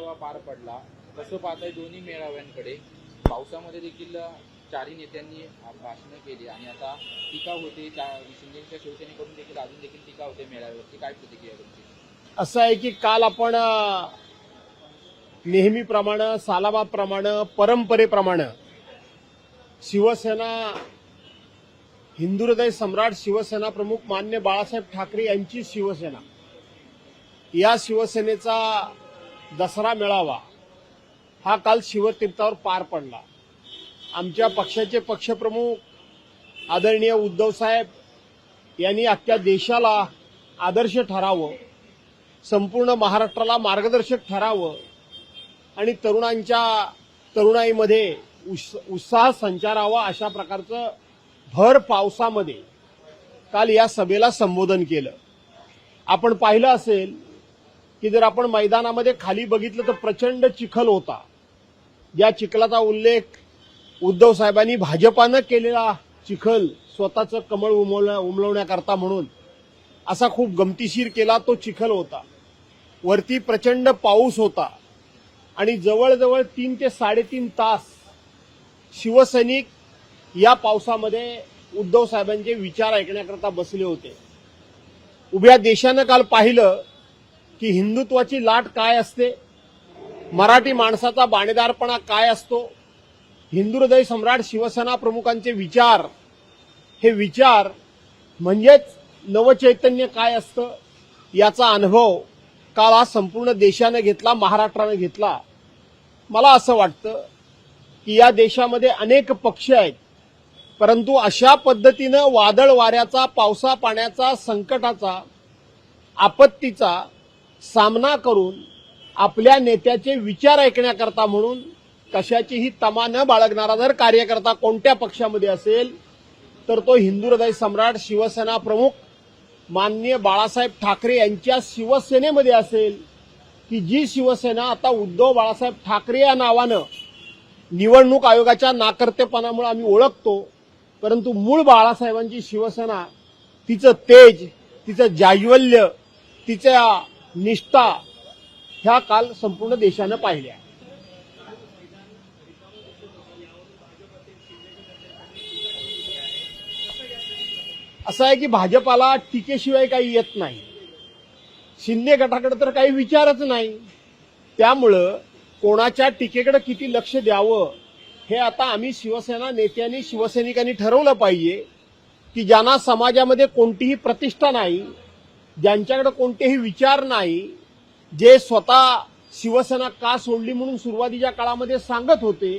मेळावा पार पडला. कसं पाहताय दोन्ही मेळाव्यांकडे पावसामध्ये देखील चारही नेत्यांनी भाषणं केली आणि आता टीका होते शिंदेच्या शिवसेनेकडून देखील अजून देखील टीका होते मेळाव्यावरती. काय प्रतिक्रिया तुमची? असं आहे की काल आपण नेहमीप्रमाणे सालाबादप्रमाणे परंपरेप्रमाणे शिवसेना हिंदुहृदय सम्राट शिवसेना प्रमुख मान्य बाळासाहेब ठाकरे यांची शिवसेना या शिवसेनेचा दसरा मेळावा हा काल शिवतीर्थावर पार पडला. आमच्या पक्षाचे पक्षप्रमुख आदरणीय उद्धवसाहेब यांनी अख्ख्या देशाला आदर्श ठरावं संपूर्ण महाराष्ट्राला मार्गदर्शक ठरावं आणि तरुणांच्या तरुणाईमध्ये उस उत्साह संचारावा अशा प्रकारचं भर पावसामध्ये काल या सभेला संबोधन केलं. आपण पाहिलं असेल की जर आपण मैदानामध्ये खाली बघितलं तर प्रचंड चिखल होता. या चिखलाचा उल्लेख उद्धव साहेबांनी भाजपानं केलेला चिखल स्वतःचं कमळ उमवण्या उमलवण्याकरता म्हणून. असा खूप गमतीशीर केला तो चिखल होता. वरती प्रचंड पाऊस होता. आणि जवळजवळ तीन ते साडेतीन तास शिवसैनिक या पावसामध्ये उद्धव साहेबांचे विचार ऐकण्याकरता बसले होते. उभ्या देशानं काल पाहिलं की हिंदुत्वाची लाट काय असते? मराठी माणसाचा बाणेदारपणा काय असतो? हिंदू हृदय सम्राट शिवसेना प्रमुखांचे विचार. हे विचार म्हणजेच नवचैतन्य काय असतं? याचा अनुभव काल आज संपूर्ण देशानं घेतला महाराष्ट्रानं घेतला. मला असं वाटतं की या देशामध्ये अनेक पक्ष आहेत. परंतु अशा पद्धतीनं वादळ वाऱ्याचा पावसा पाण्याचा संकटाचा आपत्तीचा सामना करून आपल्या नेत्याचे विचार ऐकण्याकरता म्हणून कशाचीही तमा न बाळगणारा जर कार्यकर्ता कोणत्या पक्षामध्ये असेल तर तो हिंदू हृदय सम्राट शिवसेना प्रमुख माननीय बाळासाहेब ठाकरे यांच्या शिवसेनेमध्ये असेल की जी शिवसेना आता उद्धव बाळासाहेब ठाकरे या नावानं निवडणूक आयोगाच्या नाकर्तेपणामुळे आम्ही ओळखतो परंतु मूळ बाळासाहेबांची शिवसेना तिचं तेज तिचं जाज्वल्य तिच्या निष्ठा ह्या काल संपूर्ण देशानं पाहिल्या. असं आहे की भाजपाला टीकेशिवाय काही येत नाही. शिंदे गटाकडे तर काही विचारच नाही. त्यामुळं कोणाच्या टीकेकडे किती लक्ष द्यावं हे आता आम्ही शिवसेना नेत्यांनी शिवसैनिकांनी ठरवलं पाहिजे की ज्यांना समाजामध्ये कोणतीही प्रतिष्ठा नाही ज्यांच्याकडे कोणतेही विचार नाही जे स्वतः शिवसेना का सोडली म्हणून सुरुवातीच्या काळामध्ये सांगत होते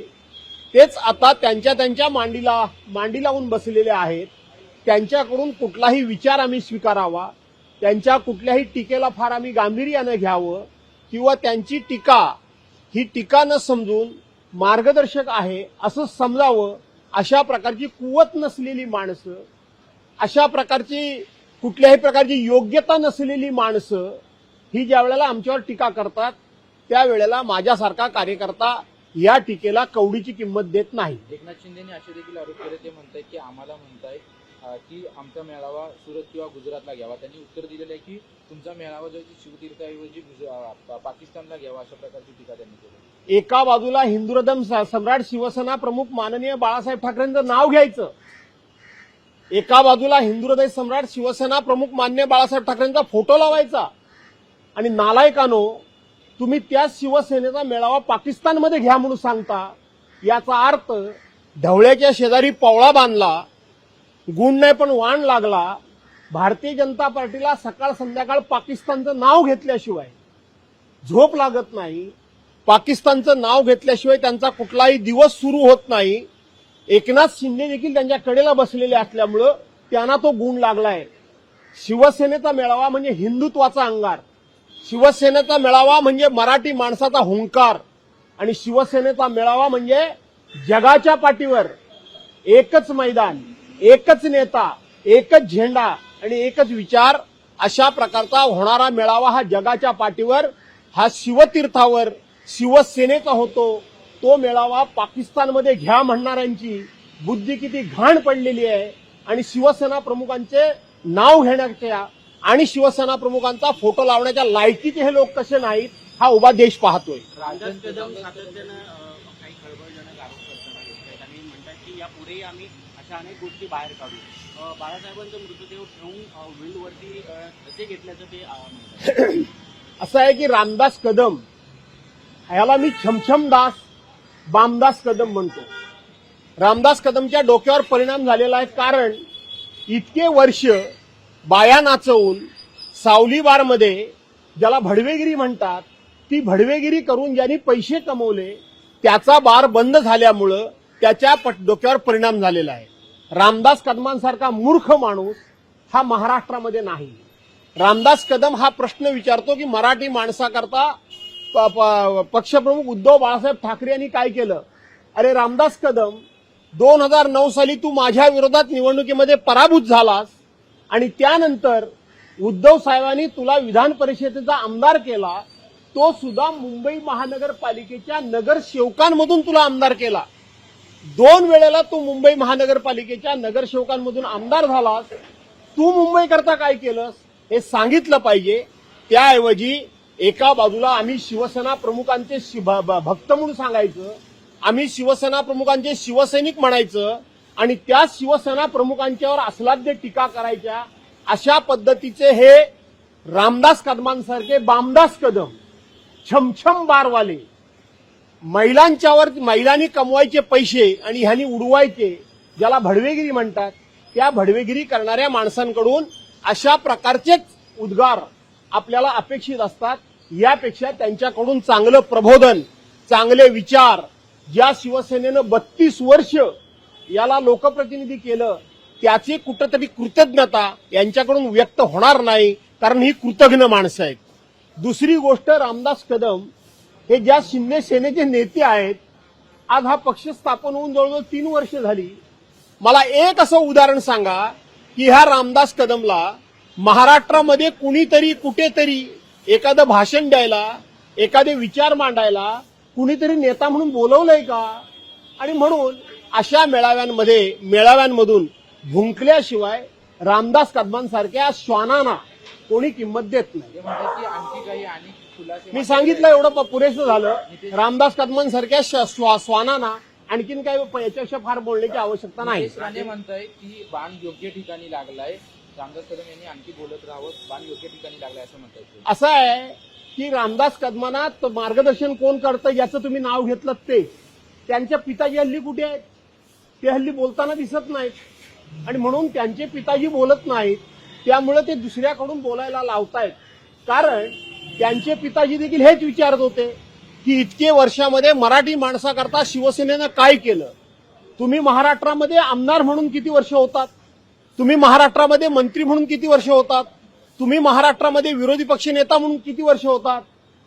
तेच आता त्यांच्या त्यांच्या मांडीला मांडी लावून बसलेले आहेत. त्यांच्याकडून कुठलाही विचार आम्ही स्वीकारावा. त्यांच्या कुठल्याही टीकेला फार आम्ही गांभीर्यानं घ्यावं किंवा त्यांची टीका ही टीका न समजून मार्गदर्शक आहे असं समजावं अशा प्रकारची कुवत नसलेली माणसं अशा प्रकारची कुठल्याही प्रकारची योग्यता नसलेली माणसं ही ज्या वेळेला आमच्यावर टीका करतात त्यावेळेला माझ्यासारखा कार्यकर्ता या टीकेला कवडीची किंमत देत नाही. एकनाथ शिंदेनी असे देखील आरोप केले ते म्हणतायत की आम्हाला म्हणताय की आमचा मेळावा सुरत किंवा गुजरातला घ्यावा. त्यांनी उत्तर दिलेलं आहे की तुमचा मेळावा जो शिवतीर्थाऐवजी पाकिस्तानला घ्यावा अशा प्रकारची टीका त्यांनी केली. एका बाजूला हिंदुरदम सम्राट शिवसेना प्रमुख माननीय बाळासाहेब ठाकरेंचं नाव घ्यायचं. एका बाजूला हिंदुहृदय सम्राट शिवसेना प्रमुख मान्य बाळासाहेब ठाकरेंचा फोटो लावायचा. आणि नालायकानो तुम्ही त्या शिवसेनेचा मेळावा पाकिस्तानमध्ये घ्या म्हणून सांगता. याचा अर्थ ढवळ्याच्या शेजारी पवळा बांधला गुण नाही पण वाण लागला भारतीय जनता पार्टीला सकाळ संध्याकाळ पाकिस्तानचं नाव घेतल्याशिवाय झोप लागत नाही. पाकिस्तानचं नाव घेतल्याशिवाय त्यांचा कुठलाही दिवस सुरू होत नाही. एकनाथ शिंदे देखील त्यांच्या कडेला बसलेले असल्यामुळं त्यांना तो गुण लागला आहे शिवसेनेचा मेळावा म्हणजे हिंदुत्वाचा अंगार. शिवसेनेचा मेळावा म्हणजे मराठी माणसाचा हुंकार. आणि शिवसेनेचा मेळावा म्हणजे जगाच्या पाठीवर एकच मैदान एकच नेता एकच झेंडा आणि एकच विचार अशा प्रकारचा होणारा मेळावा हा जगाच्या पाठीवर हा शिवतीर्थावर शिवसेनेचा होतो. तो मेळावा पाकिस्तानमध्ये घ्या म्हणणाऱ्यांची. बुद्धी किती घाण पडलेली आहे. आणि शिवसेना प्रमुखांचे नाव घेण्याच्या आणि शिवसेना प्रमुखांचा फोटो लावण्याच्या लायकीचे हे लोक कसे नाहीत हा उभा देश पाहतोय. रामदास कदम सातत्यानं अ, काही खळबळजनक आरोप करताना दिसत आहेत आणि म्हणतात की यापुढेही आम्ही अशा अनेक गोष्टी बाहेर काढू. अ, बाळासाहेबांचा मृतदेह ठेवून अ, व्हीलवरती अ, धसे घेतल्याचं ते अ, म्हणतात. असं आहे की रामदास कदम ह्याला मी छमछमदास बामदास कदम म्हणतो. रामदास कदमच्या डोक्यावर परिणाम झालेला आहे कारण इतके वर्ष बाया नाचवून सावलीबारमध्ये ज्याला भडवेगिरी म्हणतात ती भडवेगिरी करून ज्यांनी पैसे कमवले त्याचा बार बंद झाल्यामुळं त्याच्या पट- डोक्यावर परिणाम झालेला आहे. रामदास कदमांसारखा मूर्ख माणूस हा महाराष्ट्रामध्ये नाही. रामदास कदम हा प्रश्न विचारतो की मराठी माणसाकरता पक्षप्रमुख उद्धव बाळासाहेब ठाकरे यांनी काय केलं? अरे रामदास कदम दोन हजार नऊ साली तू माझ्या विरोधात निवडणुकीमध्ये पराभूत झालास आणि त्यानंतर उद्धव साहेबांनी तुला विधान परिषदेचा आमदार केला तो सुद्धा मुंबई महानगरपालिकेच्या नगरसेवकांमधून तुला आमदार केला. दोन वेळेला तू मुंबई महानगरपालिकेच्या नगरसेवकांमधून आमदार झालास. तू मुंबई करता काय केलंस? हे सांगितलं पाहिजे. त्याऐवजी एका बाजूला आम्ही शिवसेना प्रमुखांचे भक्त म्हणून सांगायचं आम्ही शिवसेना प्रमुखांचे शिवसैनिक म्हणायचं आणि त्या शिवसेना प्रमुखांच्यावर अस्लाद्य टीका करायच्या अशा पद्धतीचे हे रामदास कदमांसारखे बामदास कदम छमछम बारवाले महिलांच्यावर महिलांनी कमवायचे पैसे आणि ह्यांनी उडवायचे ज्याला भडवेगिरी म्हणतात त्या भडवेगिरी करणाऱ्या माणसांकडून अशा प्रकारचेच उद्गार आपल्याला अपेक्षित असतात. यापेक्षा त्यांच्याकडून चांगलं प्रबोधन चांगले विचार ज्या शिवसेनेनं बत्तीस वर्ष याला लोकप्रतिनिधी केलं त्याची कुठंतरी कृतज्ञता यांच्याकडून व्यक्त होणार नाही कारण ही कृतज्ञ माणसं आहेत. दुसरी गोष्ट रामदास कदम हे ज्या शिंदे सेनेचे नेते आहेत आज हा पक्ष स्थापन होऊन जवळजवळ तीन वर्ष झाली. मला एक असं उदाहरण सांगा की ह्या रामदास कदमला महाराष्ट्रामध्ये कुणीतरी कुठेतरी एखादं भाषण द्यायला एखादे विचार मांडायला कुणीतरी नेता म्हणून बोलवलंय का? आणि म्हणून अशा मेळाव्यांमध्ये मेळाव्यांमधून भुंकल्याशिवाय रामदास कदमांसारख्या श्वानांना कोणी किंमत देत नाही. मी सांगितलं एवढं पुरेसं झालं. रामदास कदमांसारख्या श्वानांना आणखीन काही याच्यापेक्षा फार बोलण्याची आवश्यकता नाही. म्हणताय की बाण योग्य ठिकाणी लागलाय. रामदास कदम यांनी आणखी बोलत राहावं बाण योग्य ठिकाणी लागलाय असं असं आहे की रामदास कदमांना मार्गदर्शन कोण करतं याचं तुम्ही नाव घेतलं ते. त्यांच्या पिताजी हल्ली कुठे आहेत? ते हल्ली बोलताना दिसत नाहीत. आणि म्हणून त्यांचे पिताजी बोलत नाहीत. त्यामुळे ते दुसऱ्याकडून बोलायला लावतायत. कारण त्यांचे पिताजी देखील हेच विचारत होते की इतके वर्षामध्ये मराठी माणसाकरता शिवसेनेनं काय केलं? तुम्ही महाराष्ट्रामध्ये आमदार म्हणून किती वर्ष होतात? तुम्ही महाराष्ट्रामध्ये मंत्री म्हणून किती वर्ष होतात? तुम्ही महाराष्ट्रामध्ये विरोधी पक्ष नेता म्हणून किती वर्ष होतात?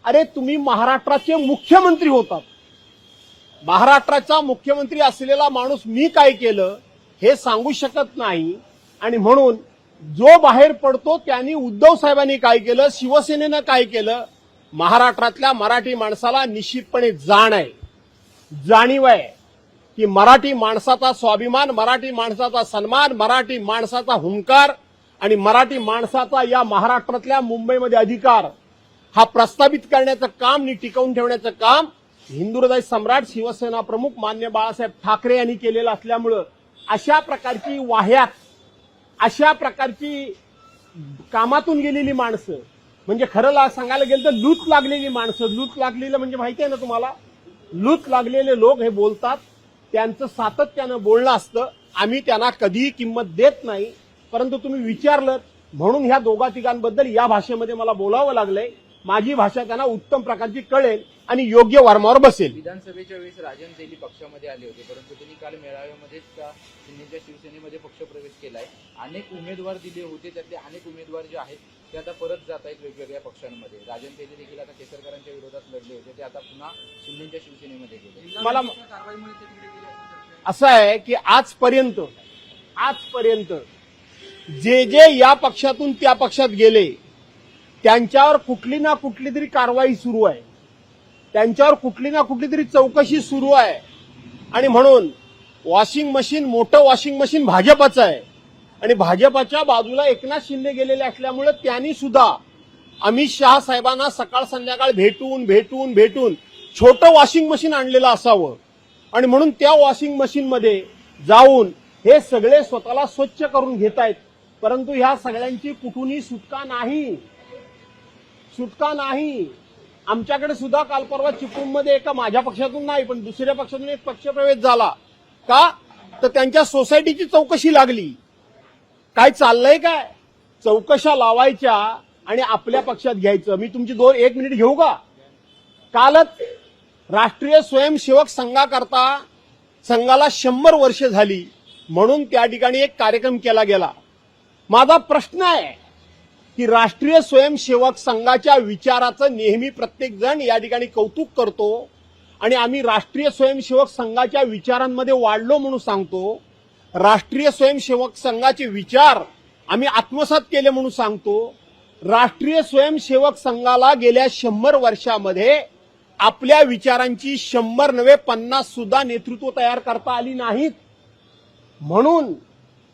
अरे तुम्ही महाराष्ट्राचे मुख्यमंत्री होतात. महाराष्ट्राचा मुख्यमंत्री असलेला माणूस मी काय केलं हे सांगू शकत नाही. आणि म्हणून जो बाहेर पडतो त्यांनी उद्धव साहेबांनी काय केलं शिवसेनेनं काय केलं महाराष्ट्रातल्या मराठी माणसाला निश्चितपणे जाण आहे. जाणीव आहे. की मराठी माणसाचा स्वाभिमान मराठी माणसाचा सन्मान मराठी माणसाचा हुंकार आणि मराठी माणसाचा या महाराष्ट्रातल्या मुंबईमध्ये अधिकार हा प्रस्थापित करण्याचं काम आणि टिकवून ठेवण्याचं काम हिंदुहृदय सम्राट शिवसेना प्रमुख मान्य बाळासाहेब ठाकरे यांनी केलेलं असल्यामुळं अशा प्रकारची वाह्यात अशा प्रकारची कामातून गेलेली माणसं म्हणजे खरं सांगायला गेलं तर लूत लागलेली माणसं लूत लागलेलं म्हणजे माहिती आहे ना तुम्हाला? लूत लागलेले लोक हे बोलतात त्यांचं सातत्यानं बोलणं असतं. आम्ही त्यांना कधीही किंमत देत नाही. परंतु तुम्ही विचारलं म्हणून ह्या दोघा तिघांबद्दल या भाषेमध्ये मला बोलावं लागलंय. माझी भाषा त्यांना उत्तम प्रकारची कळेल आणि योग्य वर्मावर बसेल. विधानसभेच्या वेळेस राजन तेली पक्षामध्ये आले होते परंतु त्यांनी काल मेळाव्यामध्येच त्या शिंदेच्या शिवसेनेमध्ये पक्षप्रवेश केलाय. अनेक उमेदवार दिले होते त्यातले अनेक उमेदवार जे आहेत ते आता परत जात आहेत वेगवेगळ्या पक्षांमध्ये. राजन तेली देखील आता केसरकरांच्या विरोधात लढले होते ते आता पुन्हा शिंदेच्या शिवसेनेमध्ये गेले. मला असं आहे की आजपर्यंत आजपर्यंत जे जे या पक्षातून त्या पक्षात गेले त्यांच्यावर कुठली ना कुठली तरी कारवाई सुरू आहे. त्यांच्यावर कुठली ना कुठली तरी चौकशी सुरू आहे. आणि म्हणून वॉशिंग मशीन मोठं वॉशिंग मशीन भाजपाचं आहे. आणि भाजपाच्या बाजूला एकनाथ शिंदे गेलेले असल्यामुळे त्यांनी सुद्धा अमित शहा साहेबांना सकाळ संध्याकाळ भेटून भेटून भेटून छोटं वॉशिंग मशीन आणलेलं असावं. आणि म्हणून त्या वॉशिंग मशीनमध्ये जाऊन हे सगळे स्वतःला स्वच्छ करून घेत आहेत परंतु ह्या सगळ्यांची कुठूनही सुटका नाही. सुटका नाही. आमच्याकडे सुद्धा काल परवा चिपळूणमध्ये एका माझ्या पक्षातून नाही पण दुसऱ्या पक्षातून एक पक्षप्रवेश झाला. का? तर त्यांच्या सोसायटीची चौकशी लागली. काय चाललंय काय? चौकशा लावायच्या आणि आपल्या पक्षात घ्यायचं. मी तुमची दोन एक मिनिट घेऊ का? कालच राष्ट्रीय स्वयंसेवक संघाकरता संघाला शंभर वर्ष झाली म्हणून त्या ठिकाणी एक कार्यक्रम केला गेला. माझा प्रश्न आहे की राष्ट्रीय स्वयंसेवक संघाच्या विचाराचं नेहमी प्रत्येक जण या ठिकाणी कौतुक करतो आणि आम्ही राष्ट्रीय स्वयंसेवक संघाच्या विचारांमध्ये वाढलो म्हणून सांगतो. राष्ट्रीय स्वयंसेवक संघाचे विचार आम्ही आत्मसात केले म्हणून सांगतो. राष्ट्रीय स्वयंसेवक संघाला गेल्या शंभर वर्षामध्ये आपल्या विचारांची शंभर नव्हे पन्नास सुद्धा नेतृत्व तयार करता आली नाहीत. म्हणून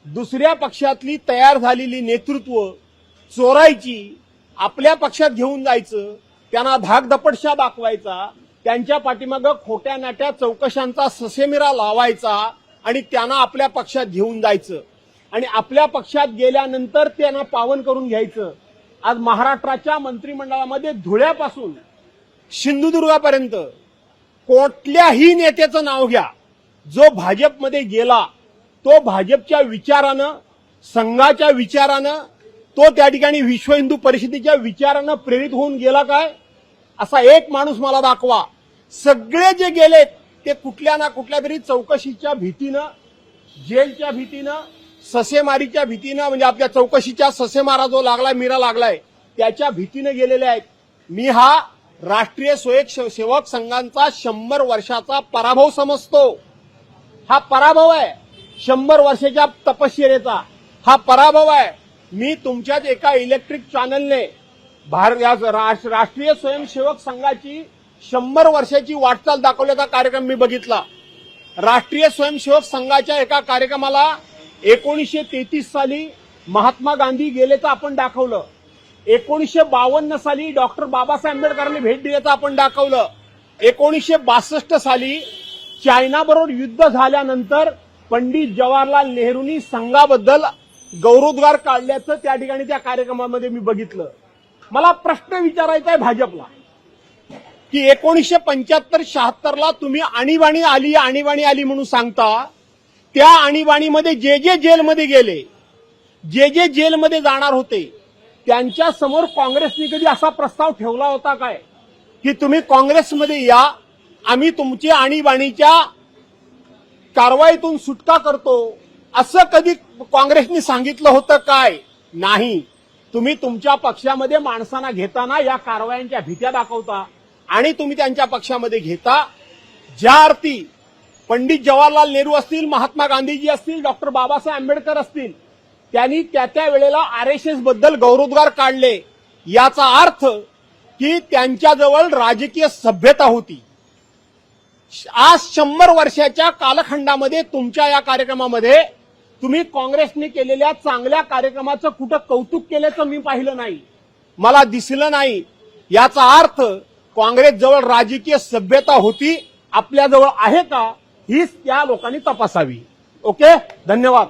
दुसऱ्या पक्षातली तयार झालेली नेतृत्व चोरायची आपल्या पक्षात घेऊन जायचं त्यांना धाकधपटशा दाखवायचा त्यांच्या पाठीमागं खोट्या नाट्या चौकशांचा ससेमिरा लावायचा आणि त्यांना आपल्या पक्षात घेऊन जायचं. आणि आपल्या पक्षात गेल्यानंतर त्यांना पावन करून घ्यायचं. आज महाराष्ट्राच्या मंत्रिमंडळामध्ये धुळ्यापासून सिंधुदुर्गापर्यंत कुठल्याही नेत्याचं नाव घ्या. जो भाजपमध्ये गेला तो भाजपच्या विचारानं संघाच्या विचारानं तो त्या ठिकाणी विश्व हिंदू परिषदेच्या विचारानं प्रेरित होऊन गेला काय? असा एक माणूस मला दाखवा. सगळे जे गेलेत ते कुठल्या ना कुठल्या तरी चौकशीच्या भीतीनं जेलच्या भीतीनं ससेमारीच्या भीतीनं म्हणजे आपल्या चौकशीच्या ससेमारा जो लागलाय मीरा लागलाय त्याच्या भीतीनं गेलेले आहेत. मी हा राष्ट्रीय स्वयंसेवक संघांचा शंभर वर्षाचा पराभव समजतो. हा पराभव आहे. शंभर वर्षाच्या तपश्चर्याचा. हा पराभव आहे. मी तुमच्याच एका इलेक्ट्रिक चॅनलने भारत राष्ट्रीय स्वयंसेवक संघाची शंभर वर्षाची वाटचाल दाखवल्याचा कार्यक्रम मी बघितला. राष्ट्रीय स्वयंसेवक संघाच्या एका कार्यक्रमाला एकोणीसशे तेहतीस साली महात्मा गांधी गेल्याचं आपण दाखवलं. एकोणीसशे बावन्न साली डॉक्टर बाबासाहेब आंबेडकरांनी भेट दिल्याचं आपण दाखवलं. एकोणीसशे बासष्ट साली चायनाबरोबर युद्ध झाल्यानंतर पंडित जवाहरलाल नेहरूंनी संघाबद्दल गौरवोद्गार काढल्याचं त्या ठिकाणी त्या कार्यक्रमामध्ये मी बघितलं. मला प्रश्न विचारायचा आहे भाजपला. की एकोणीसशे पंच्याहत्तर शहात्तरला तुम्ही आणीबाणी आली आणीबाणी आली म्हणून सांगता त्या आणीबाणीमध्ये जे जे जेलमध्ये गेले जे जे जेलमध्ये जाणार होते त्यांच्यासमोर काँग्रेसने कधी असा प्रस्ताव ठेवला होता काय? की तुम्ही काँग्रेसमध्ये या आम्ही तुमची आणीबाणीच्या कारवाईतून सुटका करतो. असं कधी काँग्रेसने सांगितलं होतं काय? नाही. तुम्ही तुमच्या पक्षामध्ये माणसांना घेताना या कारवायांच्या भीत्या दाखवता आणि तुम्ही त्यांच्या पक्षामध्ये घेता. ज्या अर्थी पंडित जवाहरलाल नेहरू असतील महात्मा गांधीजी असतील डॉक्टर बाबासाहेब आंबेडकर असतील त्यांनी त्या त्या वेळेला आर एस एसबद्दल गौरवोद्गार काढले. याचा अर्थ की त्यांच्याजवळ राजकीय सभ्यता होती. आज शंभर वर्षाच्या कालखंडामध्ये तुमच्या या कार्यक्रमामध्ये तुम्ही काँग्रेसने केलेल्या चांगल्या कार्यक्रमाचं कुठं कौतुक केल्याचं मी पाहिलं नाही. मला दिसलं नाही. याचा अर्थ काँग्रेस जवळ राजकीय सभ्यता होती आपल्याजवळ आहे का हीच त्या लोकांनी तपासावी. ओके? धन्यवाद.